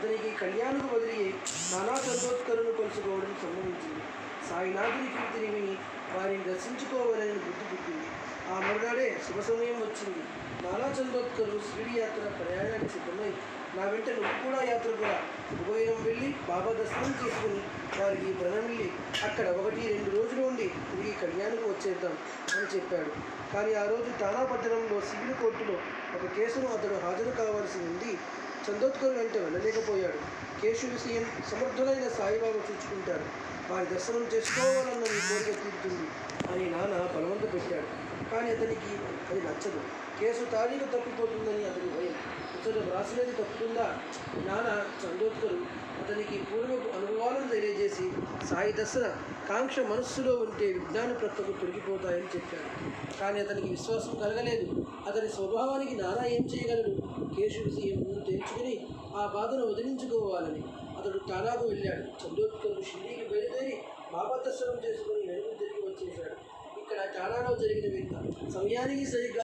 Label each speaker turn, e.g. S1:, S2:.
S1: అతనికి కళ్యాణకు బదిలీ నానా చందోత్కరును కొలుసుకోవడం సంభవించింది. సాయినాథుని కీర్తిని విని వారిని దర్శించుకోవాలని బుద్ధి పుట్టింది. ఆ మరునాడే శుభ సమయం వచ్చింది. నానా చందోత్కరు శిరిడి యాత్ర ప్రయాణానికి సిద్ధమై నా వెంట నువ్వు కూడా యాత్రకు కూడా ఉభయం వెళ్ళి బాబా దర్శనం చేసుకుని వారికి వెళ్ళి అక్కడ ఒకటి రెండు రోజులు ఉండి తిరిగి కళ్యాణకు వచ్చేద్దాం అని చెప్పాడు. కానీ ఆ రోజు తానా పట్టణంలో సివిల్ కోర్టులో ఒక కేసును అతడు హాజరు కావాల్సి ఉంది. చందోత్కర్ వెంట వెళ్ళలేకపోయాడు కేసు విషయం సమర్థులైన సాయిబాబా చూసుకుంటాడు. వారి దర్శనం చేసుకోవాలన్న నీ కోరిక తీరుతుంది అని నాన్న బలవంత పెట్టాడు. కానీ అతనికి అది నచ్చదు. కేసు తారీఖు తప్పిపోతుందని అతని భయం. ఇతడు వ్రాసినది తప్పుతుందా? నాన్న చందోత్కరు అతనికి పూర్వపు అనుభవాలను తెలియజేసి సాయి దశ కాంక్ష మనస్సులో ఉంటే విజ్ఞాన ప్రక్కకు తొలగిపోతాయని చెప్పాడు. కానీ అతనికి విశ్వాసం కలగలేదు. అతని స్వభావానికి నానా ఏం చేయగలడు? కేశు విజయం ముందు ఆ బాధను వదిలించుకోవాలని. అతడు తానాకు వెళ్ళాడు. చందోత్కరు షిరిడీకి బయలుదేరి బాబా దర్శనం చేసుకుని వెనుక తిరిగి వచ్చేశాడు. ఇక్కడ టానాలో జరిగిన వింత. సమయానికి సరిగ్గా